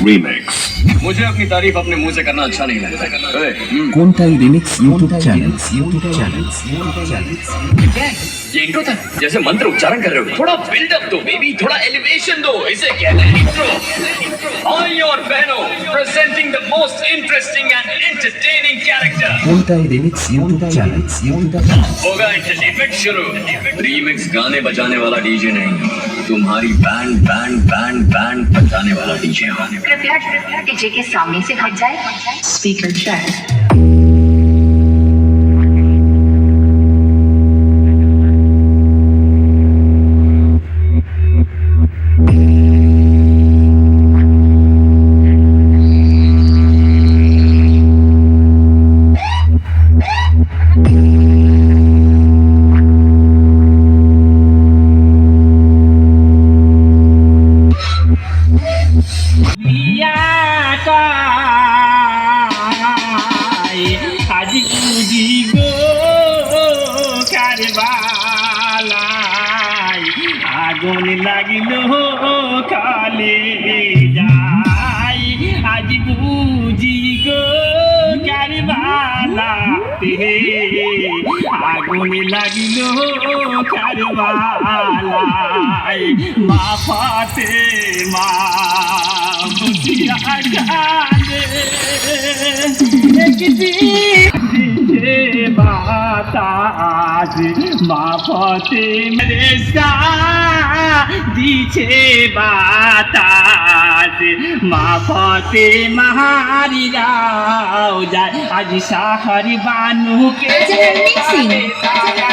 remix. मुझे अपनी तारीफ अपने मुंह से करना अच्छा नहीं लगता ओए, हम्म, কোনটাই remix YouTube channel YouTube channel YouTube channel क्या है? ये इंट्रो था जैसे मंत्र उच्चारण कर रहे हो थोड़ा बिल्डअप दो बेबी थोड़ा एलिवेशन दो इसे कहते हैं इंट्रो भाई और बहनों presenting the most interesting and entertaining character কোনটাই remix YouTube channel YouTube channel होगा एंटरटेनमेंट शुरू रीमिक्स गाने बजाने वाला डीजे नहीं तुम्हारी बैंड बैंड बैंड बैंड बजाने वाला डीजे कृपया डीजे के सामने से हट जाए स्पीकर चेक আগুন লাগিল কালে যাই আজ বুঝি গো কারবালা আগুন লাগিল কারবালাই মা ফাতে মা বুঝিয়া জানে দিছে বাতাস মা ফতে মেরে সা দিছে বাতাস মা মহারি যাও যায় আজ সাহারি বানুকে Mixing.